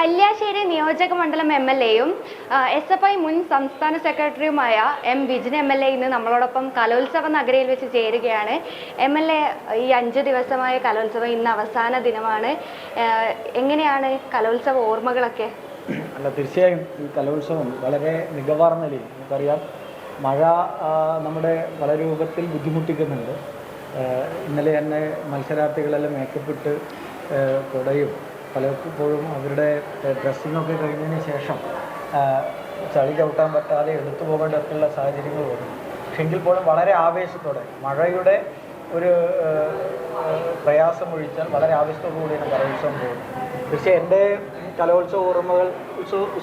കല്യാശ്ശേരി നിയോജക മണ്ഡലം M L എയും എസ് എഫ് ഐ മുൻ സംസ്ഥാന സെക്രട്ടറിയുമായ M Vijin M L A ഇന്ന് നമ്മളോടൊപ്പം കലോത്സവ നഗരയിൽ വെച്ച് ചേരുകയാണ്. എം എൽ എ ഈ അഞ്ച് ദിവസമായ കലോത്സവം ഇന്ന് അവസാന ദിനമാണ്. എങ്ങനെയാണ് കലോത്സവ ഓർമ്മകളൊക്കെ? അല്ല തീർച്ചയായും ഈ കലോത്സവം വളരെ മികവാർന്ന നിലയിൽ നമുക്കറിയാം. മഴ നമ്മുടെ പല രൂപത്തിൽ ബുദ്ധിമുട്ടിക്കുന്നുണ്ട് ഇന്നലെ തന്നെ മത്സരാർത്ഥികളെല്ലാം മേക്കപ്പ് ഇട്ട് ആ, കുടയും പലപ്പോഴും അവരുടെ ഡ്രസ്സിങ്ങൊക്കെ കഴിഞ്ഞതിന് ശേഷം ചളി ചവിട്ടാൻ പറ്റാതെ എടുത്തു പോകേണ്ടതൊക്കെയുള്ള സാഹചര്യങ്ങൾ വരും പക്ഷെ എങ്കിൽ പോലും വളരെ ആവേശത്തോടെ മഴയുടെ ഒരു പ്രയാസം ഒഴിച്ചാൽ വളരെ ആവേശത്തോടു കൂടിയാണ് കലോത്സവം പോകുന്നത് പക്ഷേ എന്റെ കലോത്സവ ഓർമ്മകൾ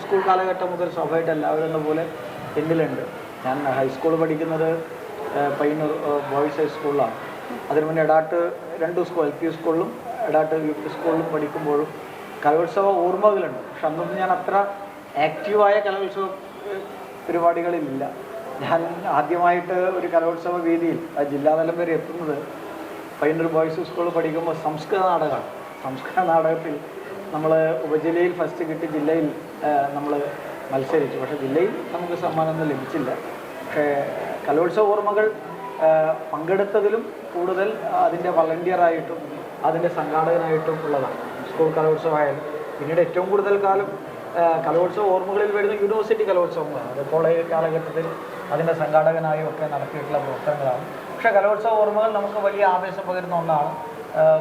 സ്കൂൾ കാലഘട്ടം മുതൽ സ്വാഭാവികമായിട്ട് എല്ലാവരും എന്ന പോലെ എന്നിലുണ്ട്. ഞാൻ ഹൈസ്കൂൾ പഠിക്കുന്നത് പയ്യന്നൂർ ബോയ്സ് ഹൈസ്കൂളിലാണ്. അതിനു മുന്നേ എടാട്ട് രണ്ട് സ്കൂൾ എൽ പി സ്കൂളിലും എടാട്ട് യു പി സ്കൂളിൽ പഠിക്കുമ്പോഴും കലോത്സവ ഓർമ്മകളുണ്ട്. പക്ഷെ അന്നൊന്നും ഞാൻ അത്ര ആക്റ്റീവായ കലോത്സവ പരിപാടികളിലില്ല. ഞാൻ ആദ്യമായിട്ട് ഒരു കലോത്സവ വേദിയിൽ ആ ജില്ലാതലം വരെ എത്തുന്നത് പയ്യന്നൂർ ബോയ്സ് സ്കൂളിൽ പഠിക്കുമ്പോൾ സംസ്കൃത നാടകമാണ്. സംസ്കൃത നാടകത്തിൽ നമ്മൾ ഉപജില്ലയിൽ ഫസ്റ്റ് കിട്ടി ജില്ലയിൽ നമ്മൾ മത്സരിച്ചു. പക്ഷേ ജില്ലയിൽ നമുക്ക് സമ്മാനം ലഭിച്ചില്ല. പക്ഷേ കലോത്സവ ഓർമ്മകൾ പങ്കെടുത്തതിലും കൂടുതൽ അതിന്റെ വളണ്ടിയറായിട്ടും അതിന്റെ സംഘാടകനായിട്ടും ഉള്ളതാണ്. സ്കൂൾ കലോത്സവമായാലും. പിന്നീട് ഏറ്റവും കൂടുതൽ കാലം കലോത്സവ ഓർമ്മകളിൽ വരുന്ന യൂണിവേഴ്സിറ്റി കലോത്സവങ്ങളാണ് അത് കോളേജ് കാലഘട്ടത്തിൽ അതിന്റെ സംഘാടകനായും ഒക്കെ നടത്തിയിട്ടുള്ള പ്രവർത്തനങ്ങളാണ്. പക്ഷേ കലോത്സവ ഓർമ്മകൾ നമുക്ക് വലിയ ആവേശം പകരുന്ന ഒന്നാണ്.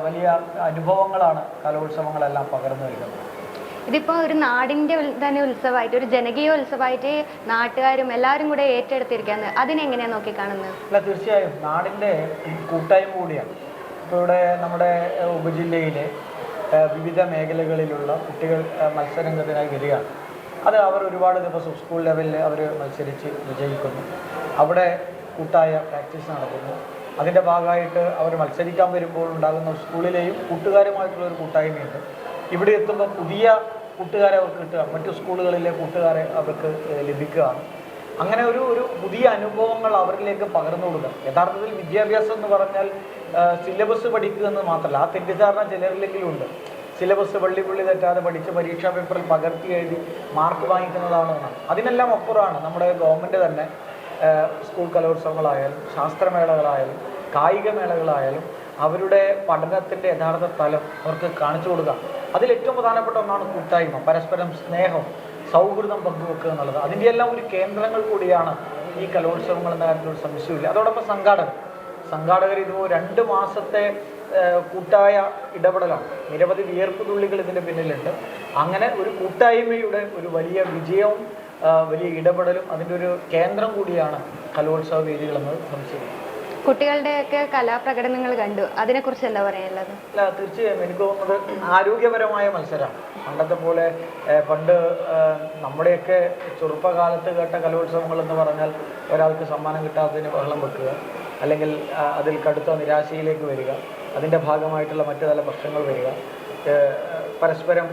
വലിയ അനുഭവങ്ങളാണ് കലോത്സവങ്ങളെല്ലാം പകർന്നു നൽകുന്നത് ഇതിപ്പോൾ ഒരു നാടിന്റെ തന്നെ ഉത്സവമായിട്ട് ഒരു ജനകീയ ഉത്സവമായിട്ട് നാട്ടുകാരും എല്ലാവരും കൂടെ ഏറ്റെടുത്തിരിക്കുകയാണ്. അതിനെങ്ങനെയാണ് നോക്കിക്കാണുന്നത്? അല്ല തീർച്ചയായും. നാടിന്റെ കൂട്ടായ്മ കൂടിയാണ്. ഇപ്പോൾ ഇവിടെ നമ്മുടെ ഉപജില്ലയിലെ വിവിധ മേഖലകളിലുള്ള കുട്ടികൾ മത്സരരംഗത്തിനായി വരികയാണ്. അത് അവർ ഒരുപാട് ദിവസം സ്കൂൾ ലെവലിൽ അവർ മത്സരിച്ച് വിജയിക്കുന്നു. അവിടെ കൂട്ടായ പ്രാക്ടീസ് നടക്കുന്നു. അതിന്റെ ഭാഗമായിട്ട് അവർ മത്സരിക്കാൻ വരുമ്പോൾ ഉണ്ടാകുന്ന സ്കൂളിലെയും കൂട്ടുകാരുമായിട്ടുള്ള ഒരു കൂട്ടായ്മയുണ്ട്. ഇവിടെ എത്തുമ്പോൾ പുതിയ കൂട്ടുകാരെ അവർക്ക് കിട്ടുക മറ്റു സ്കൂളുകളിലെ കൂട്ടുകാരെ അവർക്ക് ലഭിക്കുകയാണ്. അങ്ങനെ ഒരു ഒരു പുതിയ അനുഭവങ്ങൾ അവരിലേക്ക് പകർന്നു കൊടുക്കുക. യഥാർത്ഥത്തിൽ വിദ്യാഭ്യാസം എന്ന് പറഞ്ഞാൽ സിലബസ് പഠിക്കുക എന്ന് മാത്രമല്ല ആ തെറ്റിദ്ധാരണ ചിലരിലെങ്കിലും ഉണ്ട്. സിലബസ് വള്ളി പുള്ളി തെറ്റാതെ പഠിച്ച് പരീക്ഷാ പേപ്പറിൽ പകർത്തി എഴുതി മാർക്ക് വാങ്ങിക്കുന്നതാണ് എന്നാണ് അതിനെല്ലാം അപ്പുറമാണ് നമ്മുടെ ഗവൺമെന്റ് തന്നെ സ്കൂൾ കലോത്സവങ്ങളായാലും ശാസ്ത്രമേളകളായാലും കായിക മേളകളായാലും അവരുടെ പഠനത്തിന്റെ യഥാർത്ഥ തലം അവർക്ക് കാണിച്ചു കൊടുക്കുക. അതിൽ ഏറ്റവും പ്രധാനപ്പെട്ട ഒന്നാണ് കൂട്ടായ്മ പരസ്പരം സ്നേഹം. സൗഹൃദം പങ്കുവെക്കുക എന്നുള്ളത്. അതിന്റെ എല്ലാം ഒരു കേന്ദ്രങ്ങൾ കൂടിയാണ് ഈ കലോത്സവങ്ങൾ എന്ന കാര്യത്തിൽ ഒരു സംശയമില്ല അതോടൊപ്പം സംഘാടകർ. സംഘാടകർ ഇത് രണ്ട് മാസത്തെ കൂട്ടായ ഇടപെടലാണ്. നിരവധി വിയർപ്പ് തുള്ളികൾ ഇതിന്റെ പിന്നിലുണ്ട്. അങ്ങനെ ഒരു കൂട്ടായ്മയുടെ ഒരു വലിയ വിജയവും വലിയ ഇടപെടലും അതിന്റെ ഒരു കേന്ദ്രം കൂടിയാണ് കലോത്സവ വേദികളെന്ന് സംശയമില്ല. കുട്ടികളുടെയൊക്കെ കലാപ്രകടനങ്ങൾ കണ്ടു. അതിനെക്കുറിച്ചല്ല പറയാനുള്ളത്? അല്ല തീർച്ചയായും. എനിക്ക് തോന്നുന്നത് ആരോഗ്യപരമായ മത്സരമാണ്. പണ്ടത്തെ പോലെ പണ്ട് നമ്മുടെയൊക്കെ ചെറുപ്പകാലത്ത് കേട്ട കലോത്സവങ്ങൾ എന്ന് പറഞ്ഞാൽ ഒരാൾക്ക് സമ്മാനം കിട്ടാത്തതിന് ബഹളം വെക്കുക അല്ലെങ്കിൽ അതിൽ കടുത്ത നിരാശയിലേക്ക് വരിക അതിന്റെ ഭാഗമായിട്ടുള്ള മറ്റു പല പ്രശ്നങ്ങൾ വരിക പരസ്പരം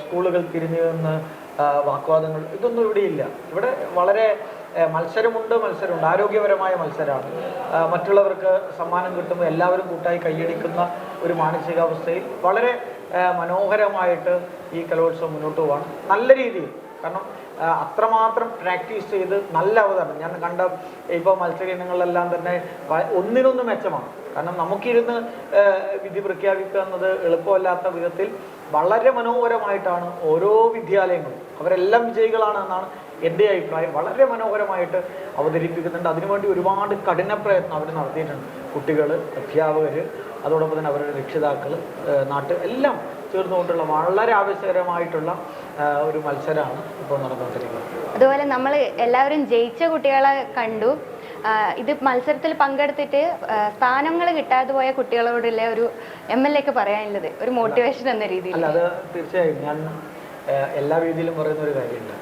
സ്കൂളുകൾ തിരിഞ്ഞു നിന്ന് വാക്വാദങ്ങൾ ഇതൊന്നും ഇവിടെയില്ല. ഇവിടെ വളരെ മത്സരമുണ്ട് മത്സരമുണ്ട്. ആരോഗ്യപരമായ മത്സരമാണ്. മറ്റുള്ളവർക്ക് സമ്മാനം കിട്ടുമ്പോൾ എല്ലാവരും കൂട്ടായി കൈയടിക്കുന്ന ഒരു മാനസികാവസ്ഥയിൽ വളരെ മനോഹരമായിട്ട് ഈ കലോത്സവം മുന്നോട്ട് പോവാണ്. നല്ല രീതിയിൽ. കാരണം അത്രമാത്രം പ്രാക്ടീസ് ചെയ്ത് നല്ല അവതരണം. ഞാൻ കണ്ട ഇപ്പോൾ മത്സര ഇനങ്ങളിലെല്ലാം തന്നെ ഒന്നിനൊന്ന് മെച്ചമാണ്. കാരണം നമുക്കിരുന്ന് വിധി പ്രഖ്യാപിക്കുക എന്നത് എളുപ്പമല്ലാത്ത വിധത്തിൽ വളരെ മനോഹരമായിട്ടാണ് ഓരോ വിദ്യാലയങ്ങളും. അവരെല്ലാം വിജയികളാണ് എന്നാണ് എന്റെ അഭിപ്രായം വളരെ മനോഹരമായിട്ട് അവതരിപ്പിക്കുന്നുണ്ട്. അതിനുവേണ്ടി ഒരുപാട് കഠിന പ്രയത്നം അവർ നടത്തിയിട്ടുണ്ട്. കുട്ടികൾ അധ്യാപകർ അതോടൊപ്പം തന്നെ അവരുടെ രക്ഷിതാക്കൾ നാട്ട് എല്ലാം ചേർന്നുകൊണ്ടുള്ള വളരെ ആവശ്യകരമായിട്ടുള്ള ഒരു മത്സരമാണ് ഇപ്പോൾ നടന്നുകൊണ്ടിരിക്കുന്നത്. അതുപോലെ നമ്മൾ എല്ലാവരും ജയിച്ച കുട്ടികളെ കണ്ടു. ഇത് മത്സരത്തിൽ പങ്കെടുത്തിട്ട് സ്ഥാനങ്ങൾ കിട്ടാതെ പോയ കുട്ടികളോടുള്ള ഒരു എം എൽ എക്ക് പറയാനുള്ളത്. ഒരു മോട്ടിവേഷൻ എന്ന രീതിയിൽ. അല്ല അത് തീർച്ചയായും ഞാൻ എല്ലാ രീതിയിലും പറയുന്ന ഒരു കാര്യമുണ്ട്.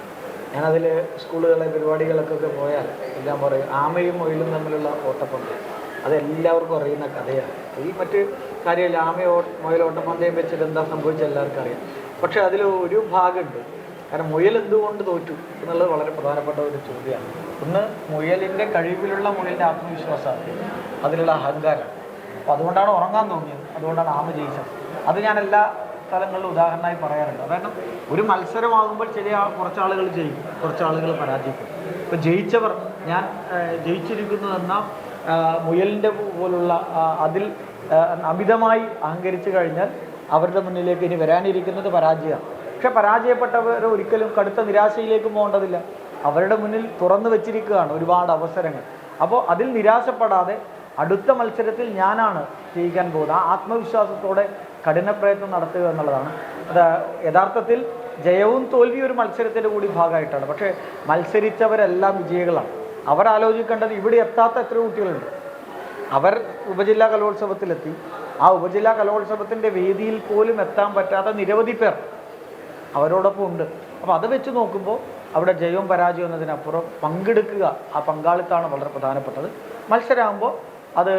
ഞാനതിൽ സ്കൂളുകളിലെ പരിപാടികൾക്കൊക്കെ പോയാൽ എല്ലാം പറയും ആമയും മൊയിലും തമ്മിലുള്ള ഓട്ടപ്പന്തയം അതെല്ലാവർക്കും അറിയുന്ന കഥയാണ്. ഈ മറ്റ് കാര്യമില്ല ആമയോ മുയലോ ഓട്ടപ്പന്തയം വെച്ചിട്ട് എന്താ സംഭവിച്ചത് എല്ലാവർക്കും അറിയാം പക്ഷെ അതിൽ ഒരു ഭാഗമുണ്ട്. കാരണം മുയൽ എന്തുകൊണ്ട് തോറ്റു എന്നുള്ളത് വളരെ പ്രധാനപ്പെട്ട ഒരു ചോദ്യമാണ്. ഒന്ന് മുയലിന്റെ കഴിവിലുള്ള മുയലിന്റെ ആത്മവിശ്വാസമാണ്. അതിലുള്ള അഹങ്കാരം അപ്പോൾ അതുകൊണ്ടാണ് ഉറങ്ങാൻ തോന്നിയത്. അതുകൊണ്ടാണ് ആമ ജയിച്ചത്. അത് ഞാൻ എല്ലാ സ്ഥലങ്ങളിൽ ഉദാഹരണമായി പറയാറുണ്ട്. കാരണം ഒരു മത്സരമാകുമ്പോൾ ചില കുറച്ച് ആളുകൾ ജയിക്കും. കുറച്ച് ആളുകൾ പരാജയപ്പെടും. ഇപ്പം ജയിച്ചവർ ഞാൻ ജയിച്ചിരിക്കുന്നു ആ, മുയലിന്റെ പോലുള്ള അതിൽ അമിതമായി അഹങ്കരിച്ചു കഴിഞ്ഞാൽ അവരുടെ മുന്നിലേക്ക് ഇനി വരാനിരിക്കുന്നത് പരാജയമാണ്. പക്ഷെ പരാജയപ്പെട്ടവർ ഒരിക്കലും കടുത്ത നിരാശയിലേക്ക് പോകേണ്ടതില്ല. അവരുടെ മുന്നിൽ തുറന്നു വെച്ചിരിക്കുകയാണ് ഒരുപാട് അവസരങ്ങൾ. അപ്പോൾ അതിൽ നിരാശപ്പെടാതെ അടുത്ത മത്സരത്തിൽ ഞാനാണ് ജയിക്കാൻ പോകുന്നത്. ആത്മവിശ്വാസത്തോടെ കഠിന പ്രയത്നം നടത്തുക എന്നുള്ളതാണ്. അത് യഥാർത്ഥത്തിൽ ജയവും തോൽവിയും ഒരു മത്സരത്തിന്റെ കൂടി ഭാഗമായിട്ടാണ്. പക്ഷേ മത്സരിച്ചവരെല്ലാം വിജയികളാണ്. അവർ ആലോചിക്കേണ്ടത് ഇവിടെ എത്താത്ത എത്ര കുട്ടികളുണ്ട്. അവർ ഉപജില്ലാ കലോത്സവത്തിലെത്തി. ആ ഉപജില്ലാ കലോത്സവത്തിന്റെ വേദിയിൽ പോലും എത്താൻ പറ്റാത്ത നിരവധി പേർ അവരോടൊപ്പം ഉണ്ട്. അപ്പോൾ അത് വെച്ച് നോക്കുമ്പോൾ അവിടെ ജയവും പരാജയം എന്നതിനപ്പുറം പങ്കെടുക്കുക ആ പങ്കാളിത്തമാണ് വളരെ പ്രധാനപ്പെട്ടത്. മത്സരമാകുമ്പോൾ അത്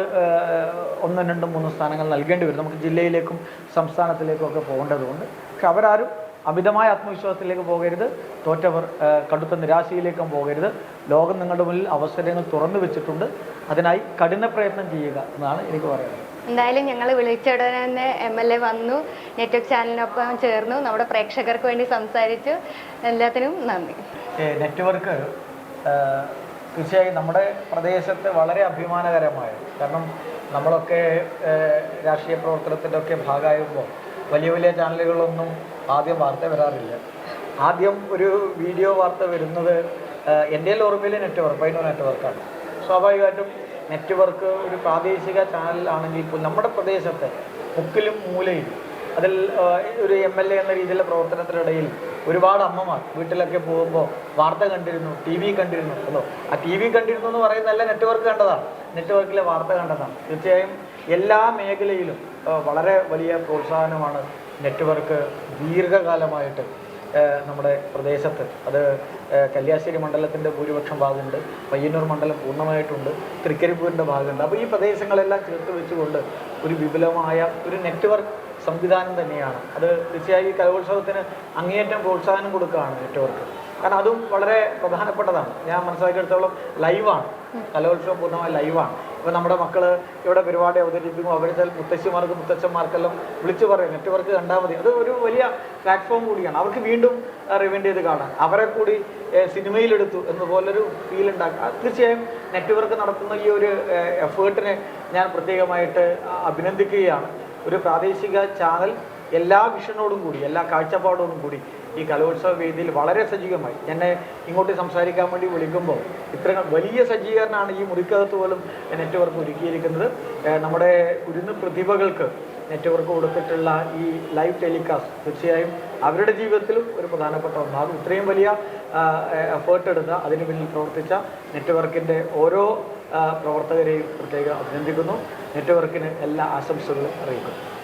ഒന്നും രണ്ടും മൂന്നും സ്ഥാനങ്ങൾ നൽകേണ്ടി വരും. നമുക്ക് ജില്ലയിലേക്കും സംസ്ഥാനത്തിലേക്കും ഒക്കെ പോകേണ്ടതുകൊണ്ട് പക്ഷെ അവരാരും അമിതമായ ആത്മവിശ്വാസത്തിലേക്ക് പോകരുത്. തോറ്റവർ കടുത്ത നിരാശയിലേക്കും പോകരുത്. ലോകം നിങ്ങളുടെ മുന്നിൽ അവസരങ്ങൾ തുറന്നു വെച്ചിട്ടുണ്ട്. അതിനായി കഠിന പ്രയത്നം ചെയ്യുക എന്നാണ് എനിക്ക് പറയുന്നത് എന്തായാലും ഞങ്ങൾ വിളിച്ചുടനെ തന്നെ എം എൽ എ വന്നു നെറ്റ്വർക്ക് ചാനലിനൊപ്പം ചേർന്നു. നമ്മുടെ പ്രേക്ഷകർക്ക് വേണ്ടി സംസാരിച്ചു. എല്ലാത്തിനും നന്ദി. നെറ്റ്വർക്ക് തീർച്ചയായും നമ്മുടെ പ്രദേശത്ത് വളരെ അഭിമാനകരമായ കാരണം നമ്മളൊക്കെ രാഷ്ട്രീയ പ്രവർത്തനത്തിന്റെ ഒക്കെ ഭാഗമാകുമ്പോൾ വലിയ വലിയ ചാനലുകളൊന്നും ആദ്യം വാർത്ത വരാറില്ല. ആദ്യം ഒരു വീഡിയോ വാർത്ത വരുന്നത് എന്റെ ഓർമ്മയിൽ നെറ്റ്വർക്ക് പൈനോ നെറ്റ്വർക്കാണ്. സ്വാഭാവികമായിട്ടും നെറ്റ്വർക്ക് ഒരു പ്രാദേശിക ചാനലാണെങ്കിൽ ഇപ്പോൾ നമ്മുടെ പ്രദേശത്തെ മുക്കിലും മൂലയിലും അതിൽ ഒരു എം എൽ എ എന്ന രീതിയിലുള്ള പ്രവർത്തനത്തിനിടയിൽ ഒരുപാട് അമ്മമാർ വീട്ടിലൊക്കെ പോകുമ്പോൾ വാർത്ത കണ്ടിരുന്നു ടി വി കണ്ടിരുന്നു. അല്ലോ ആ ടി വി കണ്ടിരുന്നു എന്ന് പറയുന്നതല്ല നെറ്റ്വർക്ക് കണ്ടതാണ്. നെറ്റ്വർക്കിലെ വാർത്ത കണ്ടതാണ്. തീർച്ചയായും എല്ലാ മേഖലയിലും വളരെ വലിയ പ്രോത്സാഹനമാണ് നെറ്റ്വർക്ക് ദീർഘകാലമായിട്ട് നമ്മുടെ പ്രദേശത്ത്. അത് കല്യാശ്ശേരി മണ്ഡലത്തിന്റെ ഭൂരിപക്ഷം ഭാഗമുണ്ട്. പയ്യന്നൂർ മണ്ഡലം പൂർണമായിട്ടുണ്ട്. തൃക്കരിപ്പൂരിന്റെ ഭാഗമുണ്ട്. അപ്പോൾ ഈ പ്രദേശങ്ങളെല്ലാം ചേർത്ത് വെച്ചുകൊണ്ട് ഒരു വിപുലമായ ഒരു നെറ്റ്വർക്ക് സംവിധാനം തന്നെയാണ്. അത് തീർച്ചയായും ഈ കലോത്സവത്തിന് അങ്ങേയറ്റം പ്രോത്സാഹനം കൊടുക്കുകയാണ് നെറ്റ്വർക്ക്. കാരണം അതും വളരെ പ്രധാനപ്പെട്ടതാണ്. ഞാൻ മനസ്സിലാക്കിയെടുത്തോളം ലൈവാണ്. കലോത്സവം പൂർണമായി ലൈവാണ്. ഇപ്പോൾ നമ്മുടെ മക്കൾ ഇവിടെ പരിപാടി അവതരിപ്പിക്കും അവരുടെ മുത്തശ്ശിമാർക്ക് മുത്തച്ഛന്മാർക്കെല്ലാം വിളിച്ചു പറയും നെറ്റ്വർക്ക് കണ്ടാൽ മതി. അത് ഒരു വലിയ പ്ലാറ്റ്ഫോം കൂടിയാണ്. അവർക്ക് വീണ്ടും റിവൈൻഡ് ചെയ്ത് കാണാൻ അവരെ കൂടി സിനിമയിലെടുത്തു എന്നുപോലൊരു ഫീൽ ഉണ്ടാക്കുക തീർച്ചയായും നെറ്റ്വർക്ക് നടത്തുന്ന ഈ ഒരു എഫേർട്ടിനെ ഞാൻ പ്രത്യേകമായിട്ട് അഭിനന്ദിക്കുകയാണ്. ഒരു പ്രാദേശിക ചാനൽ എല്ലാ വിഷനോടും കൂടി എല്ലാ കാഴ്ചപ്പാടോടും കൂടി ഈ കലോത്സവ വേദിയിൽ വളരെ സജീവമായി. എന്നെ ഇങ്ങോട്ട് സംസാരിക്കാൻ വേണ്ടി വിളിക്കുമ്പോൾ ഇത്ര വലിയ സജ്ജീകരണമാണ് ഈ മുറിക്കകത്ത് പോലും നെറ്റ്വർക്ക് ഒരുക്കിയിരിക്കുന്നത്. നമ്മുടെ കുരുന്ന് പ്രതിഭകൾക്ക് നെറ്റ്വർക്ക് കൊടുത്തിട്ടുള്ള ഈ ലൈവ് ടെലികാസ്റ്റ് തീർച്ചയായും അവരുടെ ജീവിതത്തിലും ഒരു പ്രധാനപ്പെട്ട ഒന്നാകും. ഇത്രയും വലിയ എഫേർട്ട് എടുത്ത അതിന് പിന്നിൽ പ്രവർത്തിച്ച നെറ്റ്വർക്കിന്റെ ഓരോ പ്രവർത്തകരെയും പ്രത്യേകം അഭിനന്ദിക്കുന്നു. നെറ്റ്വർക്കിന് എല്ലാ ആശംസകളും അറിയിക്കുന്നു.